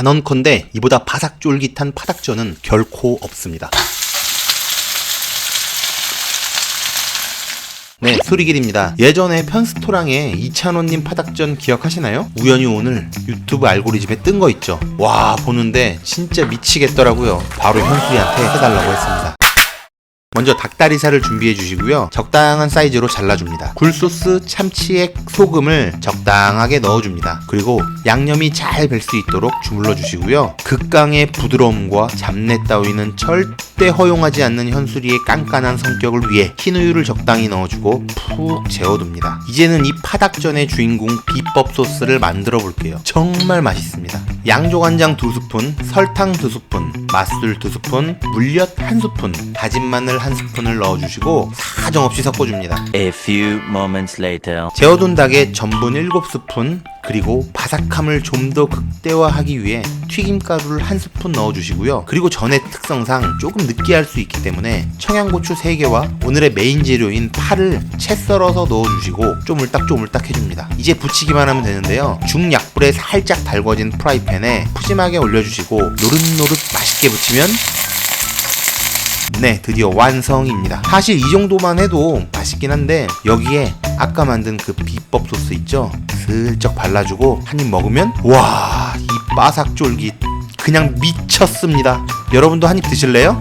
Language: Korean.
단언컨대 이보다 바삭 쫄깃한 파닭전은 결코 없습니다. 네, 소리길입니다. 예전에 편스토랑에 이찬원님 파닭전 기억하시나요? 우연히 오늘 유튜브 알고리즘에 뜬 거 있죠. 와, 보는데 진짜 미치겠더라고요. 바로 현수이한테 해달라고 했습니다. 먼저 닭다리살을 준비해 주시고요. 적당한 사이즈로 잘라줍니다. 굴소스, 참치액, 소금을 적당하게 넣어줍니다. 그리고 양념이 잘뵐수 있도록 주물러 주시고요. 극강의 부드러움과 잡내 따위는 절대 허용하지 않는 현수리의 깐깐한 성격을 위해 흰 우유를 적당히 넣어주고 푹 재워둡니다. 이제는 이 파닭전의 주인공 비법 소스를 만들어 볼게요. 정말 맛있습니다. 양조간장 2스푼, 설탕 2스푼, 맛술 2스푼, 물엿 1스푼, 다진 마늘 1스푼을 넣어주시고 사정없이 섞어줍니다. A few moments later. 재워둔 닭에 전분 7스푼 그리고 바삭함을 좀 더 극대화하기 위해 튀김가루를 한 스푼 넣어주시고요. 그리고 전의 특성상 조금 느끼할 수 있기 때문에 청양고추 3개와 오늘의 메인 재료인 파를 채 썰어서 넣어주시고 쪼물딱 쪼물딱 해줍니다. 이제 부치기만 하면 되는데요. 중약불에 살짝 달궈진 프라이팬에 푸짐하게 올려주시고 노릇노릇 맛있게 부치면 네, 드디어 완성입니다. 사실 이 정도만 해도 맛있긴 한데 여기에 아까 만든 그 비법 소스 있죠? 슬쩍 발라주고 한 입 먹으면 와, 이 바삭 쫄깃 그냥 미쳤습니다. 여러분도 한 입 드실래요?